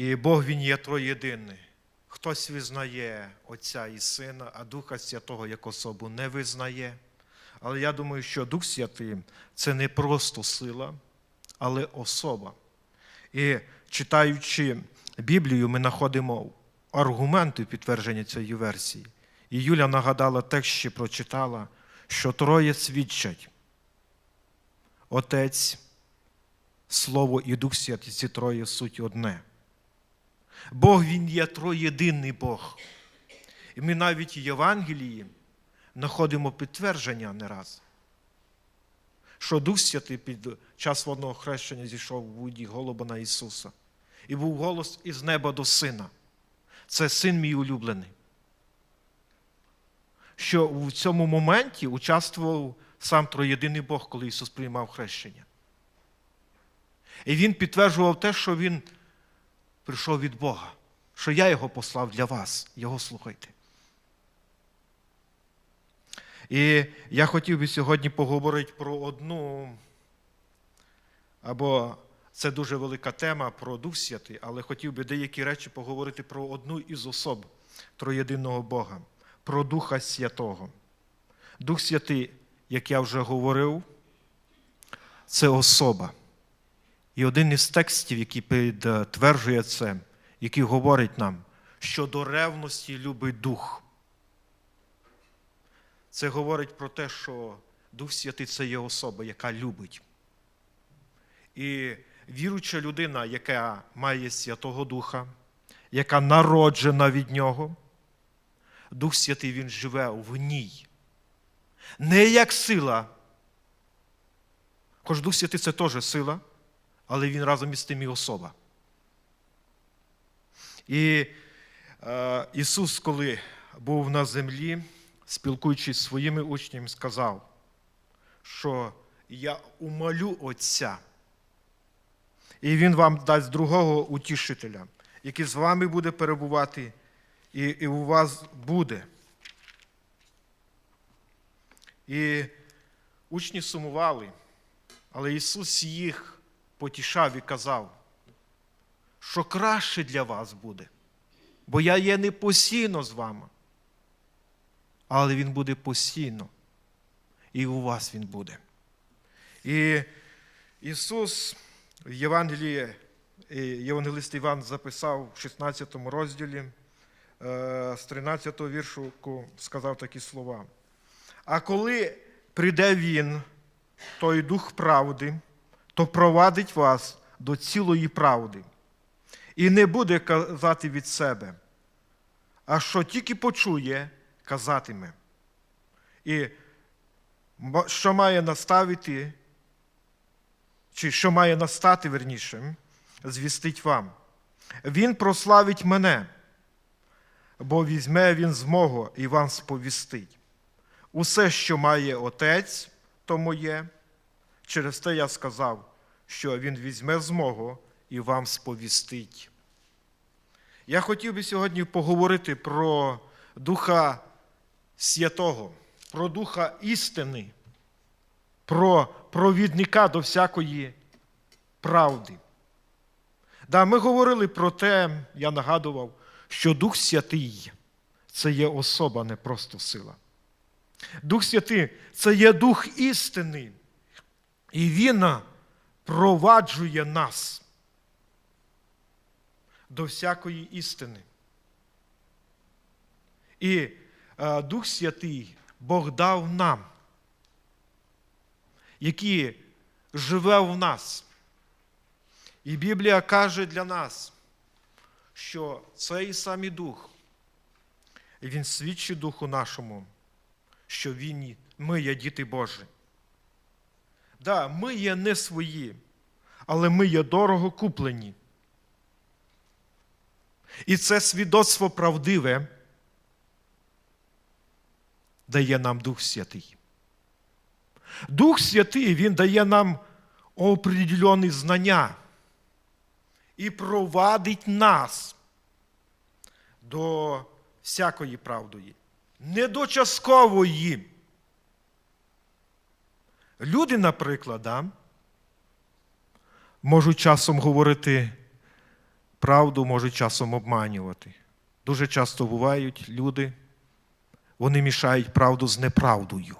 І Бог Він є троєдиний. Хтось визнає Отця і Сина, а Духа Святого як особу не визнає. Але я думаю, що Дух Святий це не просто сила, але особа. І читаючи Біблію, ми знаходимо аргументи підтвердження цієї версії. І Юля нагадала текст, ще прочитала, що троє свідчать. Отець, Слово і Дух Святий, ці троє суть одне. Бог Він є троєдинний Бог. І ми навіть в Євангелії знаходимо підтвердження не раз, що Дух Святий під час водного хрещення зійшов в воді голуба на Ісуса. І був голос із неба до Сина. Це син мій улюблений. Що в цьому моменті участвував сам троєдиний Бог, коли Ісус приймав хрещення. І Він підтверджував те, що Він прийшов від Бога, що я Його послав для вас, Його слухайте. І я хотів би сьогодні поговорити про одну, або це дуже велика тема про Дух Святий, але хотів би деякі речі поговорити про одну із особ троєдиного Бога, про Духа Святого. Дух Святий, як я вже говорив, це особа. І один із текстів, який підтверджує це, який говорить нам, що до ревності любить дух. Це говорить про те, що Дух Святий це є особа, яка любить. І віруюча людина, яка має Святого Духа, яка народжена від Нього, Дух Святий Він живе в ній. Не як сила. Хоч Дух Святий це теж сила, але він разом із тим і особа. І е, Ісус, коли був на землі, спілкуючись зі своїми учнями, сказав, що я умолю Отця, і Він вам дасть другого утішителя, який з вами буде перебувати, і, і у вас буде. І учні сумували, але Ісус їх потішав і казав, що краще для вас буде, бо я є не постійно з вами, але Він буде постійно, і у вас Він буде. І Ісус в Євангелії, Євангелист Іван записав в 16 розділі е, з 13 віршу сказав такі слова. А коли прийде Він, той Дух правди, то провадить вас до цілої правди і не буде казати від себе, а що тільки почує, казатиме. І що має наставити, чи що має настати верніше, звістить вам. Він прославить мене, бо візьме він з мого і вам сповістить. Усе, що має Отець, то моє. Через те я сказав, що Він візьме з мого і вам сповістить. Я хотів би сьогодні поговорити про Духа Святого, про Духа істини, про провідника до всякої правди. Да, Ми говорили про те, я нагадував, що Дух Святий це є особа, не просто сила. Дух Святий це є Дух істини. І Він проваджує нас до всякої істини. І е, Дух Святий Бог дав нам, який живе в нас. І Біблія каже для нас, що цей самий Дух, Він свідчить Духу нашому, що він, ми є діти Божі. Да, ми є не свої, але ми є дорого куплені. І це свідоцтво правдиве дає нам Дух Святий. Дух Святий Він дає нам определені знання і провадить нас до всякої правдої, не до часткової. Люди, наприклад, можуть часом говорити правду можуть часом обманювати. Дуже часто бувають люди, вони мішають правду з неправдою.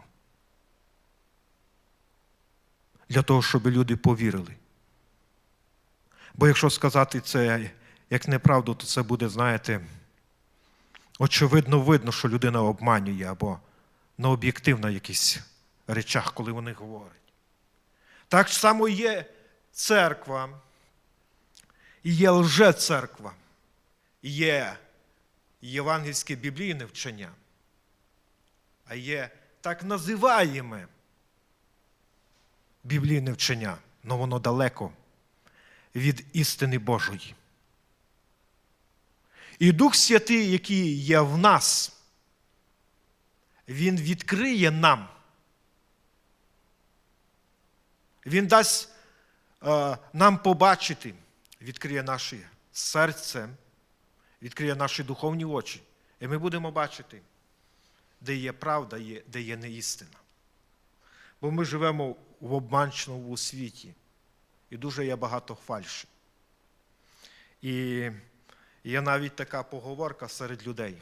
Для того, щоб люди повірили. Бо якщо сказати це як неправду, то це буде, знаєте, очевидно видно, що людина обманює або на об'єктивно якихось речах, коли вони говорять. Так само є церква, і є лже-церква, є євангельське біблійне вчення, а є так називаєме біблійне вчення, але воно далеко від істини Божої. І Дух Святий, який є в нас, Він відкриє нам. Він дасть нам побачити, відкриє наше серце, відкриє наші духовні очі. І ми будемо бачити, де є правда, де є неістина. Бо ми живемо в обманченому світі, і дуже є багато фальші. І є навіть така поговорка серед людей,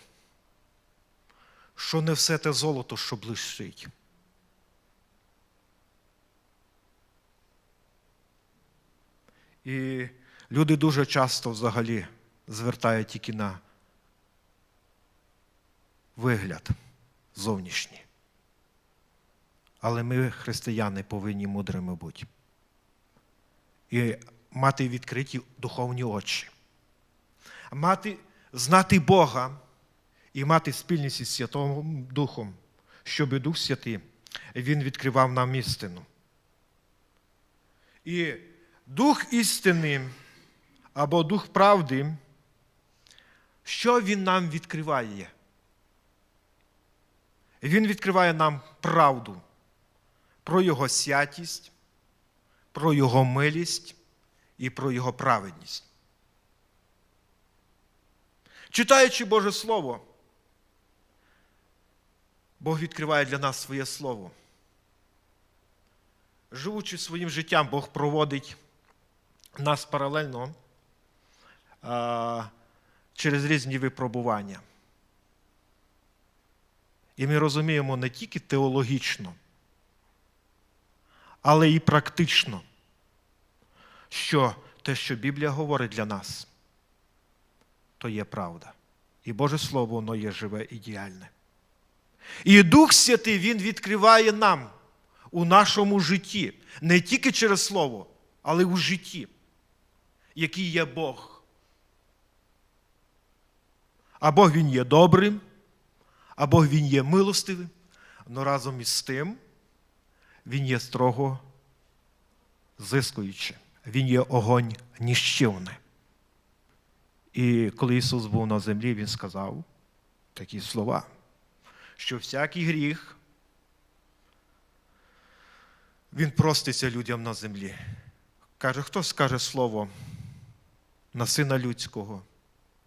що не все те золото, що блищить. І люди дуже часто взагалі звертають тільки на вигляд зовнішній. Але ми, християни, повинні мудрими бути. І мати відкриті духовні очі. Мати, знати Бога і мати спільність із Святим Духом, щоб Дух Святий Він відкривав нам істину. І Дух істини або Дух правди, що Він нам відкриває? Він відкриває нам правду про Його святість, про Його милість і про Його праведність. Читаючи Боже Слово, Бог відкриває для нас своє Слово. Живучи своїм життям, Бог проводить нас паралельно через різні випробування. І ми розуміємо не тільки теологічно, але і практично, що те, що Біблія говорить для нас, то є правда. І Боже Слово, воно є живе і діяльне. І Дух Святий Він відкриває нам у нашому житті, не тільки через Слово, але й у житті, який є Бог. А Бог Він є добрим, а Бог Він є милостивим, але разом із тим Він є строго зискуючий. Він є огонь ніщівний. І коли Ісус був на землі, Він сказав такі слова, що всякий гріх, Він проститься людям на землі. Каже, хто скаже слово на сина людського,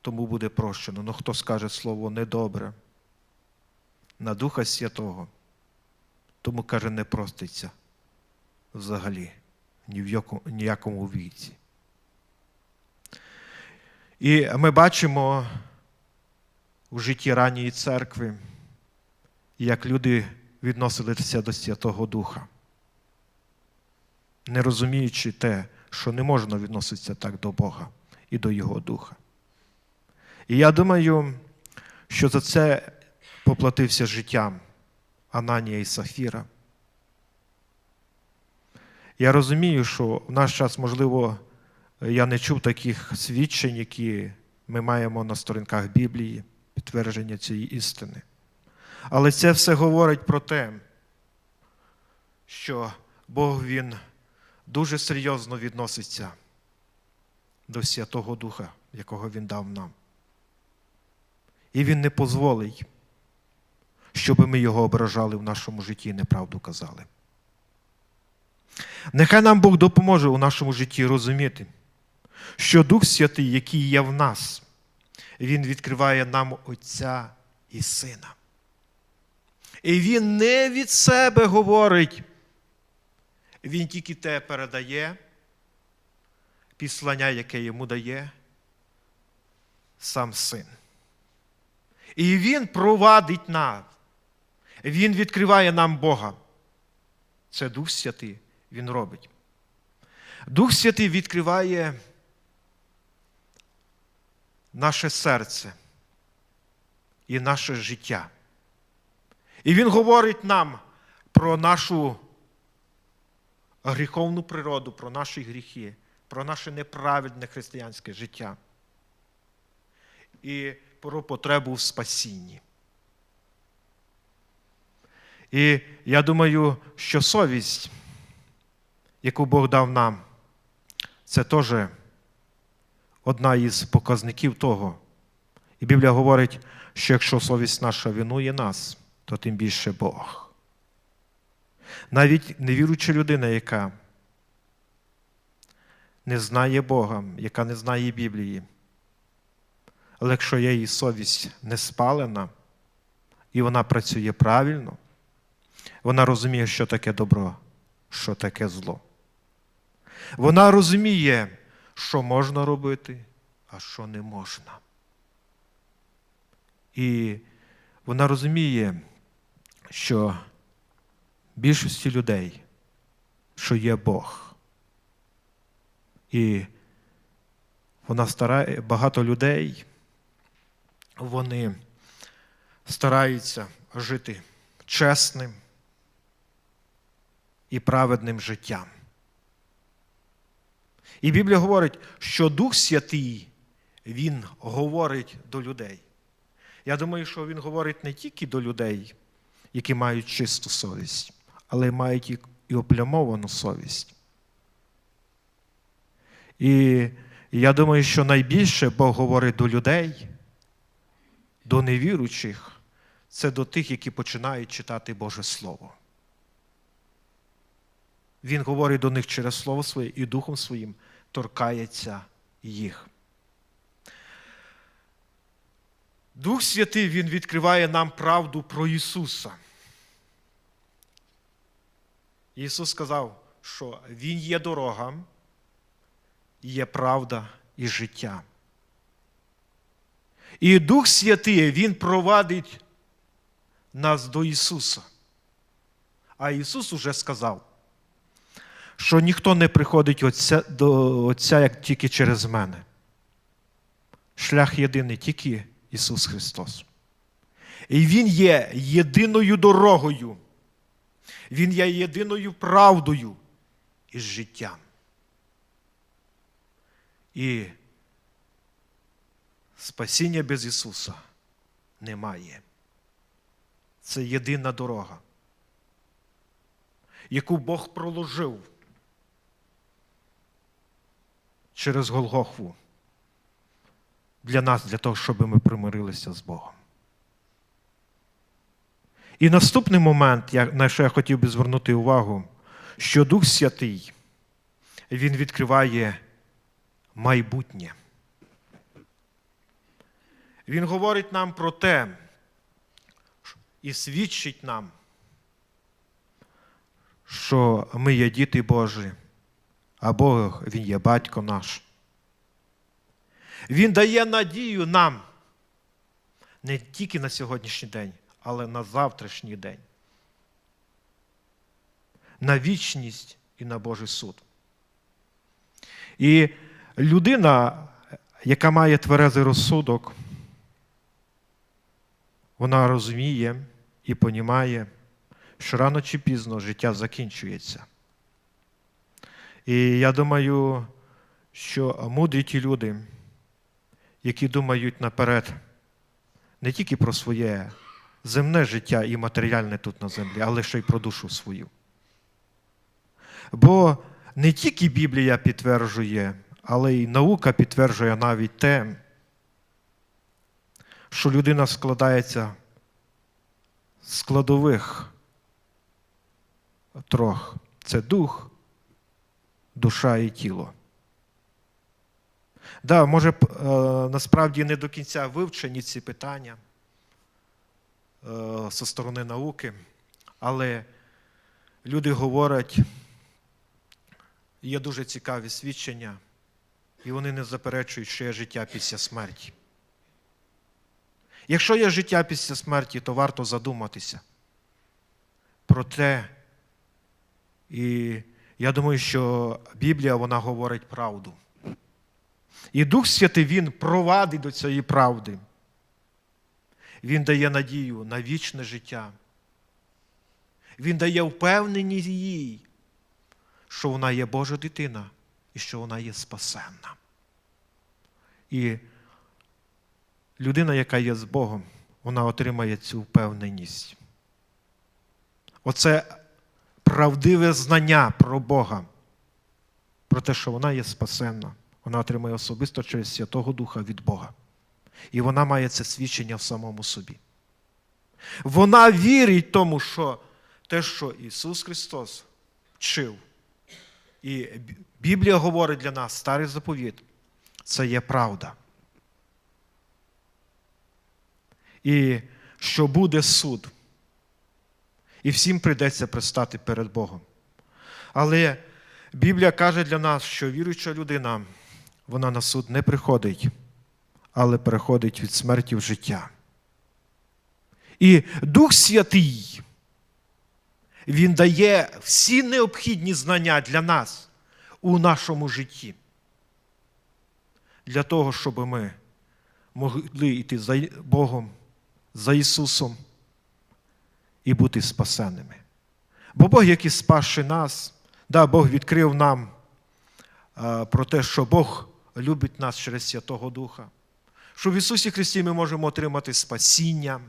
тому буде прощено. Ну хто скаже слово недобре на Духа Святого, тому каже, не проститься взагалі ні в ніякому віці. І ми бачимо у житті ранньої церкви, як люди відносилися до Святого Духа, не розуміючи те, що не можна відноситися так до Бога і до Його Духа. І я думаю, що за це поплатився життям Ананія і Сафіра. Я розумію, що в наш час, можливо, я не чув таких свідчень, які ми маємо на сторінках Біблії, підтвердження цієї істини. Але це все говорить про те, що Бог Він дуже серйозно відноситься до Святого Духа, якого Він дав нам. І Він не дозволить, щоб ми його ображали в нашому житті і неправду казали. Нехай нам Бог допоможе у нашому житті розуміти, що Дух Святий, який є в нас, Він відкриває нам Отця і Сина. І Він не від себе говорить, Він тільки те передає, післання, яке йому дає сам син. І Він провадить нас. Він відкриває нам Бога. Це Дух Святий Він робить. Дух Святий відкриває наше серце і наше життя. І Він говорить нам про нашу гріховну природу, про наші гріхи, про наше неправедне християнське життя і про потребу в спасінні. І я думаю, що совість, яку Бог дав нам, це теж одна із показників того. І Біблія говорить, що якщо совість наша винує нас, то тим більше Бог. Навіть невіруюча людина, яка не знає Бога, яка не знає Біблії, але якщо її совість не спалена, і вона працює правильно, вона розуміє, що таке добро, що таке зло. Вона розуміє, що можна робити, а що не можна. І вона розуміє, що більшості людей, що є Бог. І вона старає, багато людей, вони стараються жити чесним і праведним життям. І Біблія говорить, що Дух Святий, Він говорить до людей. Я думаю, що Він говорить не тільки до людей, які мають чисту совість, але й мають і- оплямовану совість. І я думаю, що найбільше Бог говорить до людей, до невіруючих, це до тих, які починають читати Боже Слово. Він говорить до них через Слово Своє і Духом Своїм торкається їх. Дух Святий Він відкриває нам правду про Ісуса. Ісус сказав, що Він є дорога, є правда і життя. І Дух Святий Він провадить нас до Ісуса. А Ісус уже сказав, що ніхто не приходить отця, до Отця як тільки через мене. Шлях єдиний тільки Ісус Христос. І Він є єдиною дорогою. Він є єдиною правдою і життям. І спасіння без Ісуса немає. Це єдина дорога, яку Бог проложив через Голгофу для нас, для того, щоб ми примирилися з Богом. І наступний момент, на що я хотів би звернути увагу, що Дух Святий, Він відкриває майбутнє. Він говорить нам про те і свідчить нам, що ми є діти Божі, а Бог Він є батько наш. Він дає надію нам не тільки на сьогоднішній день, але на завтрашній день, на вічність і на Божий суд. І людина, яка має тверезий розсудок, вона розуміє і понімає, що рано чи пізно життя закінчується. І я думаю, що мудрі ті люди, які думають наперед не тільки про своє земне життя і матеріальне тут на землі, але ще й про душу свою. Бо не тільки Біблія підтверджує, але й наука підтверджує навіть те, що людина складається з складових трьох це дух, душа і тіло. Да, може, е, насправді не до кінця вивчені ці питання е, зі сторони науки, але люди говорять, є дуже цікаві свідчення, і вони не заперечують, що є життя після смерті. Якщо є життя після смерті, то варто задуматися про те. І я думаю, що Біблія вона говорить правду. І Дух Святий Він провадить до цієї правди. Він дає надію на вічне життя. Він дає впевненість їй, що вона є Божа дитина і що вона є спасенна. І людина, яка є з Богом, вона отримає цю впевненість. Оце правдиве знання про Бога, про те, що вона є спасенна. Вона отримає особисто через Святого Духа від Бога. І вона має це свідчення в самому собі. Вона вірить тому, що те, що Ісус Христос вчив, і Біблія говорить для нас, старий заповіт, це є правда. І що буде суд. І всім прийдеться пристати перед Богом. Але Біблія каже для нас, що віруюча людина, вона на суд не приходить, але переходить від смерті в життя. І Дух Святий, Він дає всі необхідні знання для нас у нашому житті. Для того, щоб ми могли йти за Богом, за Ісусом і бути спасеними. Бо Бог, який спасши нас, да, Бог відкрив нам а, про те, що Бог любить нас через Святого Духа, що в Ісусі Христі ми можемо отримати спасіння,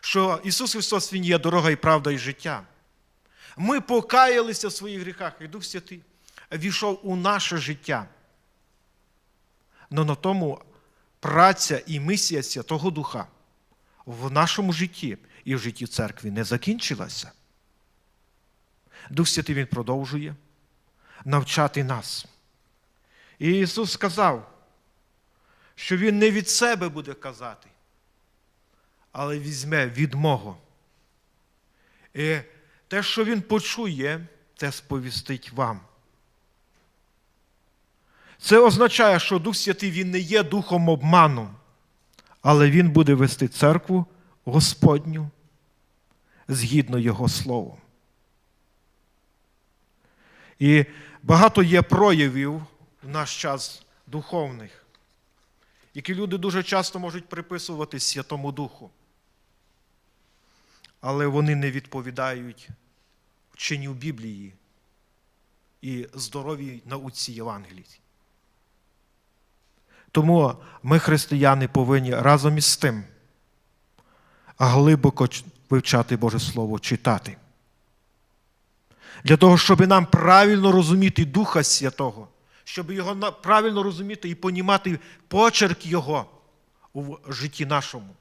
що Ісус Христос Він є дорога і правда і життя. Ми покаялися в своїх гріхах, і Дух Святий війшов у наше життя. Но на тому праця і мисія Святого Духа в нашому житті і в житті церкви не закінчилася. Дух Святий Він продовжує навчати нас. І Ісус сказав, що Він не від себе буде казати, але візьме від мого. І те, що Він почує, те сповістить вам. Це означає, що Дух Святий Він не є духом обману, але Він буде вести церкву Господню згідно Його Словом. І багато є проявів в наш час духовних, які люди дуже часто можуть приписувати Святому Духу. Але вони не відповідають вченню Біблії і здоровій науці Євангелії. Тому ми, християни, повинні разом із тим глибоко вивчати Боже Слово, читати. Для того, щоб нам правильно розуміти Духа Святого, щоб його правильно розуміти і понімати почерк Його у житті нашому.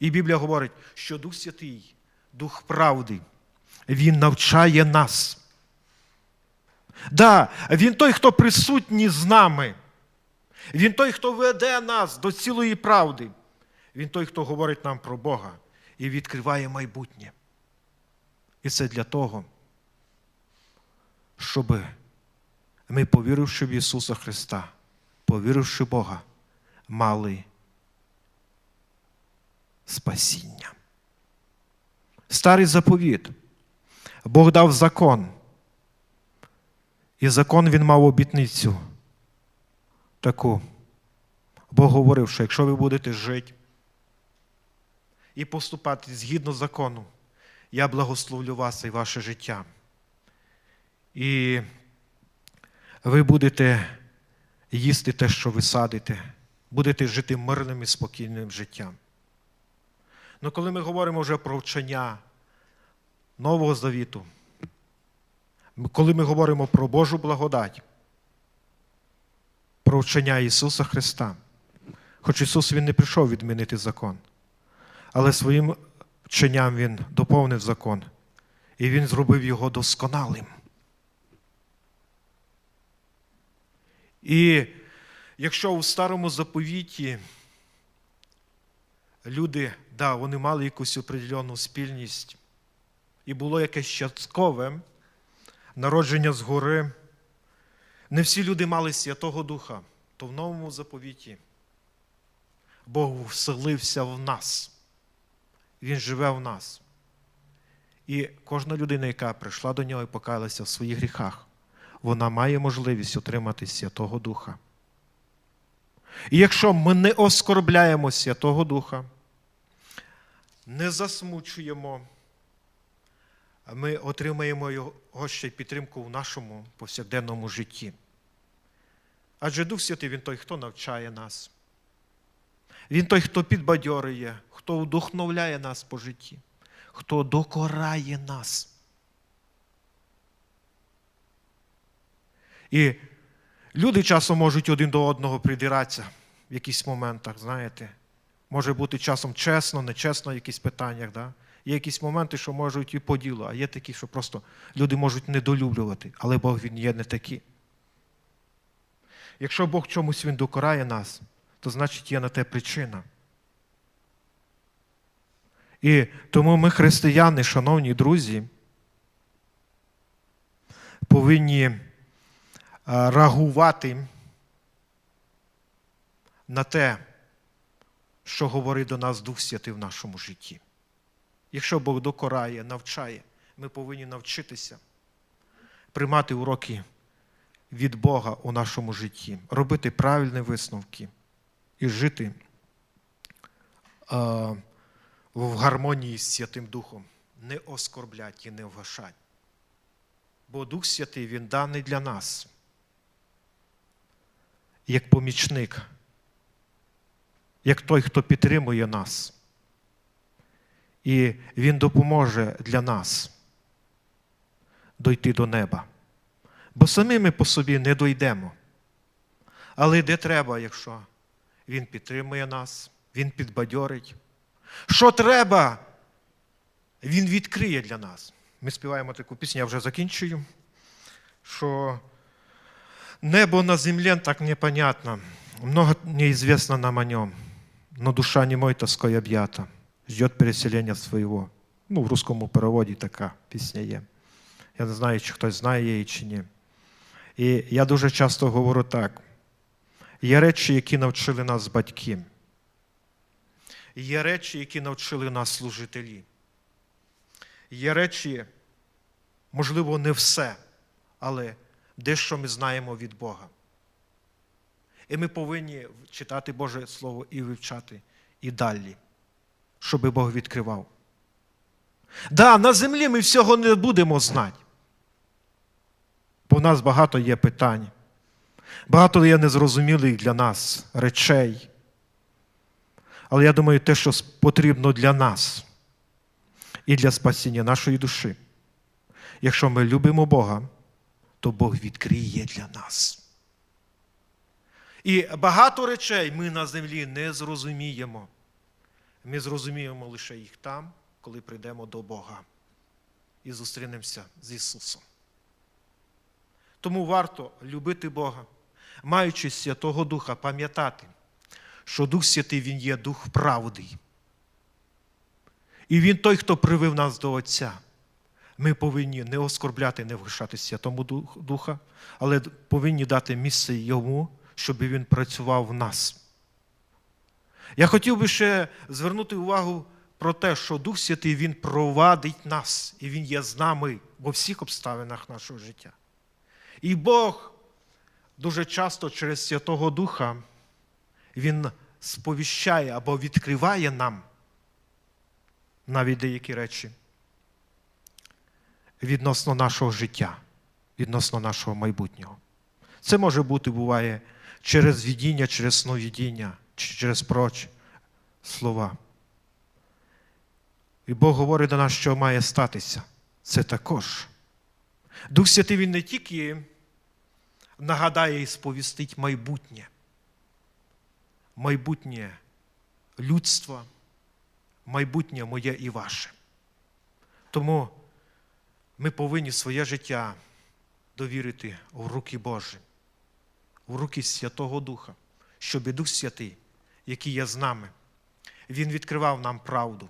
І Біблія говорить, що Дух Святий, Дух правди, Він навчає нас. Да, Він той, хто присутній з нами. Він той, хто веде нас до цілої правди. Він той, хто говорить нам про Бога і відкриває майбутнє. І це для того, щоб ми, повіривши в Ісуса Христа, повіривши в Бога, мали спасіння. Старий заповіт. Бог дав закон. І закон він мав обітницю таку. Бог говорив, що якщо ви будете жити і поступати згідно закону, я благословлю вас і ваше життя. І ви будете їсти те, що ви садите, будете жити мирним і спокійним життям. Ну, коли ми говоримо вже про вчення Нового Завіту, коли ми говоримо про Божу благодать, про вчення Ісуса Христа, хоч Ісус Він не прийшов відмінити закон, але своїм вченням Він доповнив закон, і Він зробив його досконалим. І якщо у старому заповіті люди, да, вони мали якусь определену спільність, і було якесь часткове народження згори, не всі люди мали Святого Духа, то в новому заповіті Бог вселився в нас. Він живе в нас. І кожна людина, яка прийшла до нього і покаялася в своїх гріхах, вона має можливість отримати Святого Духа. І якщо ми не оскорбляємо Святого Духа, не засмучуємо, ми отримаємо його ще й підтримку в нашому повсякденному житті. Адже Дух Святий Він той, хто навчає нас. Він той, хто підбадьорює, хто вдохновляє нас по житті, хто докорає нас. І люди часом можуть один до одного придиратися в якихось моментах, знаєте. Може бути часом чесно, нечесно в якихось питаннях. Да? Є якісь моменти, що можуть і по ділу, а є такі, що просто люди можуть недолюблювати, але Бог він є не такий. Якщо Бог чомусь він докорає нас, то значить є на те причина. І тому ми, християни, шановні друзі, повинні е, реагувати на те, що говорить до нас Дух Святий в нашому житті. Якщо Бог докорає, навчає, ми повинні навчитися приймати уроки від Бога у нашому житті, робити правильні висновки і жити в гармонії з Святим Духом, не оскорблять і не вгашать. Бо Дух Святий Він даний для нас, як помічник, як той, хто підтримує нас. І Він допоможе для нас дойти до неба. Бо самі ми по собі не дойдемо. Але де треба, якщо Він підтримує нас, Він підбадьорить. Що треба, Він відкриє для нас. Ми співаємо таку пісню, я вже закінчую, що небо на землі так непонятно, много неизвестно нам о нем, но душа немой тоской об'ята, ждет переселення своего. Ну, в русскому переводі така пісня є. Я не знаю, чи хтось знає її чи ні. І я дуже часто говорю так: є речі, які навчили нас батьки. Є речі, які навчили нас служителі. Є речі, можливо, не все, але дещо ми знаємо від Бога. І ми повинні читати Боже Слово і вивчати і далі, щоб Бог відкривав. Да, на землі ми всього не будемо знати. Бо в нас багато є питань, багато є незрозумілих для нас речей. Але я думаю, те, що потрібно для нас і для спасіння нашої душі. Якщо ми любимо Бога, то Бог відкриє для нас. І багато речей ми на землі не зрозуміємо. Ми зрозуміємо лише їх там, коли прийдемо до Бога і зустрінемося з Ісусом. Тому варто любити Бога, маючи Святого Духа, пам'ятати, що Дух Святий Він є Дух правди. І Він той, хто привив нас до Отця. Ми повинні не оскорбляти, не вгашати Святому Духа, але повинні дати місце Йому, щоб Він працював в нас. Я хотів би ще звернути увагу про те, що Дух Святий Він провадить нас, і Він є з нами во всіх обставинах нашого життя. І Бог дуже часто через Святого Духа Він сповіщає або відкриває нам навіть деякі речі відносно нашого життя, відносно нашого майбутнього. Це може бути, буває, через видіння, через сновидіння, через прочі слова. І Бог говорить до нас, що має статися. Це також. Дух Святий Він не тільки нагадає і сповістить майбутнє, майбутнє людства, майбутнє моє і ваше. Тому ми повинні своє життя довірити в руки Божі, в руки Святого Духа, щоб і Дух Святий, який є з нами, Він відкривав нам правду,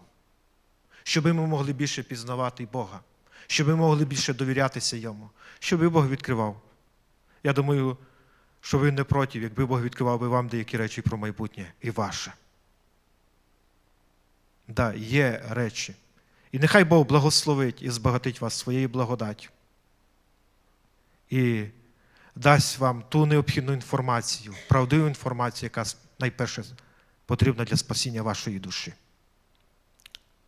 щоб ми могли більше пізнавати Бога, щоб ми могли більше довірятися Йому, щоб Бог відкривав. Я думаю, що ви не проти, якби Бог відкривав би вам деякі речі про майбутнє і ваше. Да, є речі. І нехай Бог благословить і збагатить вас своєю благодаттю. І дасть вам ту необхідну інформацію, правдиву інформацію, яка найперше потрібна для спасіння вашої душі.